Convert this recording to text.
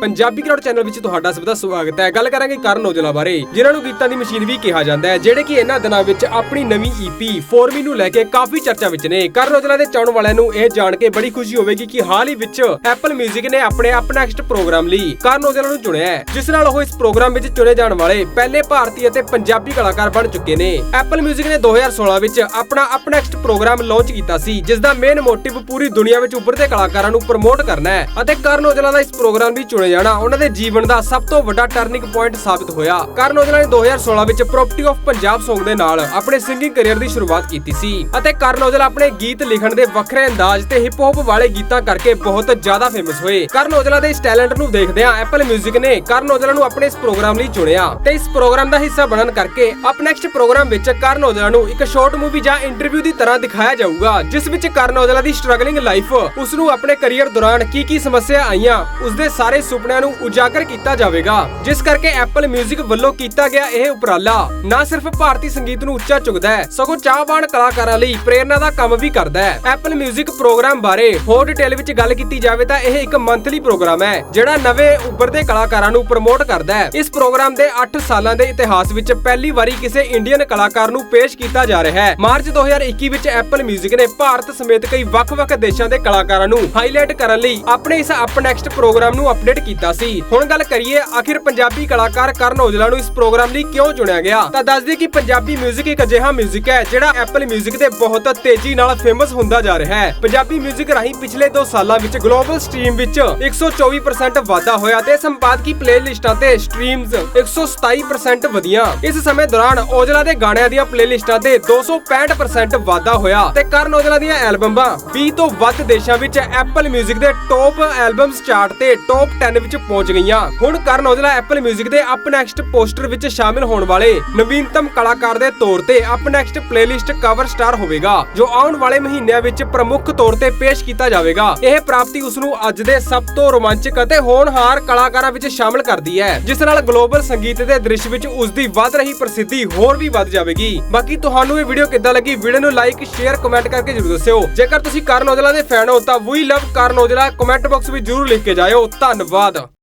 Punjabi crowd channel ਵਿੱਚ ਤੁਹਾਡਾ ਸਭ ਦਾ ਸਵਾਗਤ ਹੈ। ਗੱਲ ਕਰਾਂਗੇ ਕਰਨ ਔਜਲਾ ਬਾਰੇ, ਜਿਨ੍ਹਾਂ ਨੂੰ ਗੀਤਾਂ ਦੀ ਮਸ਼ੀਨ ਵੀ ਕਿਹਾ ਜਾਂਦਾ ਹੈ, ਜਿਹੜੇ ਕਿ ਇਹਨਾਂ ਦਿਨਾਂ ਵਿੱਚ ਆਪਣੀ ਨਵੀਂ EP ਫੋਰਮੀ ਨੂੰ ਲੈ ਕੇ ਕਾਫੀ ਚਰਚਾ ਵਿੱਚ ਨੇ। ਕਰਨ ਔਜਲਾ ਦੇ ਚਾਹਣ ਵਾਲਿਆਂ ਨੂੰ ਇਹ ਜਾਣ ਕੇ ਬੜੀ ਖੁਸ਼ੀ ਹੋਵੇਗੀ ਕਿ ਹਾਲ ਹੀ ਵਿੱਚ ਐਪਲ Music ਨੇ ਆਪਣੇ ਆਪ ਨੈਕਸਟ ਪ੍ਰੋਗਰਾਮ ਲਈ ਕਰਨ ਔਜਲਾ ਨੂੰ ਚੁਣਿਆ ਹੈ। ਜਿਸ ਨਾਲ ਉਹ ਇਸ ਪ੍ਰੋਗਰਾਮ ਵਿੱਚ ਚੁਣੇ ਜਾਣ ਵਾਲੇ ਪਹਿਲੇ ਭਾਰਤੀ ਅਤੇ ਪੰਜਾਬੀ ਕਲਾਕਾਰ ਬਣ ਚੁੱਕੇ ਨੇ। ਐਪਲ Music ਨੇ 2016 ਵਿੱਚ ਆਪਣਾ ਅਪ ਨੈਕਸਟ ਪ੍ਰੋਗਰਾਮ ਲਾਂਚ ਕੀਤਾ ਸੀ, ਜਿਸ ਦਾ ਮੇਨ ਮੋਟਿਵ ਪੂਰੀ ਦੁਨੀਆ ਵਿੱਚ ਉੱਭਰਦੇ ਕਲਾਕਾਰਾਂ ਨੂੰ ਪ੍ਰਮੋਟ ਕਰਨਾ ਹੈ ਅਤੇ ਕਰਨ ਔਜਲਾ ਦਾ ਇਸ ਪ੍ਰੋਗਰਾਮ ਵੀ ਚੁਣੇ ਜਾਣਾ ਉਹਨਾਂ ਦੇ ਜੀਵਨ ਦਾ ਸਭ ਤੋਂ ਵੱਡਾ ਟਰਨਿੰਗ ਪੁਆਇੰਟ ਸਾਬਤ ਹੋਇਆ। ਕਰਨ ਔਜਲਾ ਨੇ 2016 ਵਿੱਚ ਪ੍ਰੋਪਰਟੀ ਆਫ ਪੰਜਾਬ Song ਦੇ ਨਾਲ ਆਪਣੇ ਸਿੰਗਿੰਗ ਕੈਰੀਅਰ ਦੀ ਸ਼ੁਰੂਆਤ ਕੀਤੀ ਸੀ। ਅਤੇ ਕਰਨ ਔਜਲਾ ਆਪਣੇ ਗੀਤ ਲਿਖਣ ਦੇ ਵੱਖਰੇ ਅੰਦਾਜ਼ ਤੇ ਹਿਪ ਹੌਪ ਵਾਲੇ ਗੀਤਾਂ ਕਰਕੇ ਬਹੁਤ ਜ਼ਿਆਦਾ ਫੇਮਸ ਹੋਏ। ਕਰਨ ਔਜਲਾ ਦੇ ਇਸ ਟੈਲੈਂਟ ਨੂੰ ਦੇਖਦਿਆਂ ਐਪਲ 뮤직 ਨੇ ਕਰਨ ਔਜਲਾ ਨੂੰ ਆਪਣੇ ਇਸ ਪ੍ਰੋਗਰਾਮ ਲਈ ਚੁਣਿਆ। ਤੇ ਇਸ ਪ੍ਰੋਗਰਾਮ ਦਾ ਹਿੱਸਾ ਬਣਨ ਕਰਕੇ ਅਪ ਨੈਕਸਟ ਪ੍ਰੋਗਰਾਮ ਵਿੱਚ ਕਰਨ ਔਜਲਾ ਨੂੰ ਇੱਕ ਸ਼ਾਰਟ ਮੂਵੀ ਜਾਂ ਇੰਟਰਵਿਊ ਦੀ ਤਰ੍ਹਾਂ ਦਿਖਾਇਆ ਜਾਊਗਾ, ਜਿਸ ਵਿੱਚ ਕਰਨ ਔਜਲਾ ਦੀ ਸਟਰਗਲਿੰਗ ਲਾਈਫ ਉਸ ਨੂੰ ਆਪਣੇ ਕੈਰੀਅਰ ਦੌਰਾਨ ਕੀ ਕੀ ਸਮੱਸਿਆ ਆਈਆਂ ਉਸ ਦੇ ਸਾਰੇ ਸੁਪਨਿਆਂ ਨੂੰ ਉਜਾਗਰ ਕੀਤਾ ਜਾਵੇਗਾ ਜਿਸ ਕਰਕੇ ਐਪਲ 뮤직 ਵੱਲੋਂ ਕੀਤਾ ਗਿਆ ਇਹ ਉਪਰਾਲਾ ਨਾ ਸਿਰਫ ਭਾਰਤੀ ਸੰਗੀਤ ਨੂੰ ਉੱਚਾ ਚੁੱਕਦਾ ਹੈ ਸਗੋਂ ਚਾਹਵਾਨ ਕਲਾਕਾਰਾਂ ਲਈ ਪ੍ਰੇਰਨਾ ਦਾ ਕੰਮ ਵੀ ਕਰਦਾ ਹੈ ਐਪਲ 뮤직 ਪ੍ਰੋਗਰਾਮ ਬਾਰੇ ਹੋਰ ਡਿਟੇਲ ਵਿੱਚ ਗੱਲ ਕੀਤੀ ਜਾਵੇ ਤਾਂ ਇਹ ਇੱਕ ਮੰਥਲੀ ਪ੍ਰੋਗਰਾਮ ਹੈ ਜਿਹੜਾ ਨਵੇਂ ਉੱਭਰਦੇ ਕਲਾਕਾਰਾਂ ਨੂੰ ਪ੍ਰਮੋਟ ਕਰਦਾ ਹੈ ਇਸ ਪ੍ਰੋਗਰਾਮ ਦੇ 8 ਸਾਲਾਂ ਦੇ ਇਤਿਹਾਸ ਵਿੱਚ ਪਹਿਲੀ ਵਾਰੀ ਕਿਸੇ ਇੰਡੀਅਨ ਕਲਾਕਾਰ ਨੂੰ ਪੇਸ਼ ਕੀਤਾ ਜਾ ਰਿਹਾ ਹੈ ਮਾਰਚ 2021 ਵਿੱਚ ਐਪਲ 뮤직 ਨੇ ਭਾਰਤ ਸਮੇਤ ਕਈ ਵੱਖ-ਵੱਖ ਦੇਸ਼ਾਂ ਦੇ ਕਲਾਕਾਰਾਂ ਨੂੰ ਹਾਈਲਾਈਟ ਕਰਨ ਲਈ ਆਪਣੇ ਇਸ ਅਪ ਨੈਕਸਟ ਪ੍ਰੋਗਰਾਮ ਨੂੰ ਅਪਡੇਟ ਕੀਤਾ ਸੀ ਹੁਣ ਗੱਲ ਕਰੀਏ ਆਖਿਰ ਪੰਜਾਬੀ ਕਲਾਕਾਰ ਕਰਨ ਔਜਲਾ ਨੂੰ ਇਸ ਪ੍ਰੋਗਰਾਮ ਲਈ ਕਿਉਂ ਚੁਣਿਆ ਗਿਆ ਤਾਂ ਦੱਸ ਦਈਏ ਕਿ ਪੰਜਾਬੀ 뮤직 ਇੱਕ ਅਜਿਹਾ 뮤직 ਹੈ ਜਿਹੜਾ ਐਪਲ 뮤직 ਦੇ ਬਹੁਤ ਤੇਜ਼ੀ ਨਾਲ ਫੇਮਸ ਹੁੰਦਾ ਜਾ ਰਿਹਾ ਹੈ ਪੰਜਾਬੀ 뮤직 ਰਾਹੀਂ ਪਿਛਲੇ 2 ਸਾਲਾਂ ਵਿੱਚ ਗਲੋਬਲ ਸਟ੍ਰੀਮ ਵਿੱਚ 124% ਵਾਧਾ ਹੋਇਆ ਤੇ ਸੰਪਾਦਕੀ ਪਲੇਲਿਸਟਾਂ ਤੇ ਸਟ੍ਰੀਮਸ 127% ਵਧੀਆਂ ਇਸ ਸਮੇਂ ਦੌਰਾਨ ਔਜਲਾ ਦੇ ਗਾਣਿਆਂ ਦੀਆਂ ਪਲੇਲਿਸਟਾਂ ਤੇ 265% ਵਾਧਾ ਹੋਇਆ ਤੇ ਕਰਨ ਔਜਲਾ ਦੀਆਂ ਐਲਬਮਾਂ 20 ਤੋਂ ਵੱਧ ਦੇਸ਼ਾਂ ਵਿੱਚ ਐਪਲ 뮤직 ਦੇ ਟੌਪ ਐਲਬਮਸ ਚਾਰਟ ਤੇ ਟੌਪ 10 ਵਿੱਚ ਪਹੁੰਚ ਗਈਆਂ। ਹੁਣ ਕਰਨ ਔਜਲਾ ਐਪਲ 뮤직 ਦੇ ਅਪ ਨੈਕਸਟ ਪੋਸਟਰ ਵਿੱਚ ਸ਼ਾਮਿਲ ਹੋਣ ਵਾਲੇ ਨਵੀਨਤਮ ਕਲਾਕਾਰ ਦੇ ਤੌਰ ਤੇ up next playlist cover star ਹੋਵੇਗਾ, ਜੋ ਆਉਣ ਵਾਲੇ ਮਹੀਨਿਆਂ ਵਿੱਚ ਪ੍ਰਮੁੱਖ ਤੌਰ ਤੇ ਪੇਸ਼ ਕੀਤਾ ਜਾਵੇਗਾ। ਇਹ ਪ੍ਰਾਪਤੀ ਉਸ ਨੂੰ ਅੱਜ ਦੇ ਸਭ ਤੋਂ ਰੋਮਾਂਚਕ ਅਤੇ ਹੋਣਹਾਰ ਕਲਾਕਾਰਾਂ ਵਿੱਚ ਸ਼ਾਮਿਲ ਕਰਦੀ ਹੈ, ਜਿਸ ਨਾਲ ਗਲੋਬਲ ਸੰਗੀਤ ਦੇ ਦ੍ਰਿਸ਼ ਵਿੱਚ ਉਸ ਦੀ ਵੱਧ ਰਹੀ ਪ੍ਰਸਿੱਧੀ ਹੋਰ ਵੀ ਵੱਧ ਜਾਵੇਗੀ। ਬਾਕੀ ਤੁਹਾਨੂੰ ਇਹ ਵੀਡੀਓ ਕਿੱਦਾਂ ਲੱਗੀ, ਵੀਡੀਓ ਨੂੰ ਲਾਈਕ ਸ਼ੇਅਰ ਕਮੈਂਟ ਕਰਕੇ ਜਰੂਰ ਦੱਸਿਓ। ਜੇਕਰ ਤੁਸੀਂ ਕਰਨ ਔਜਲਾ ਦੇ ਫੈਨ ਹੋ, ਤਾਂ ਵੀ ਲਵ ਕਰਨ ਔਜਲਾ। ਕਮੈਂਟ ਬਾਕਸ ਵਿੱਚ ਜਰੂਰ ਲਿਖ ਕੇ ਜਾਇਓ। ਧੰਨਵਾਦ। nada.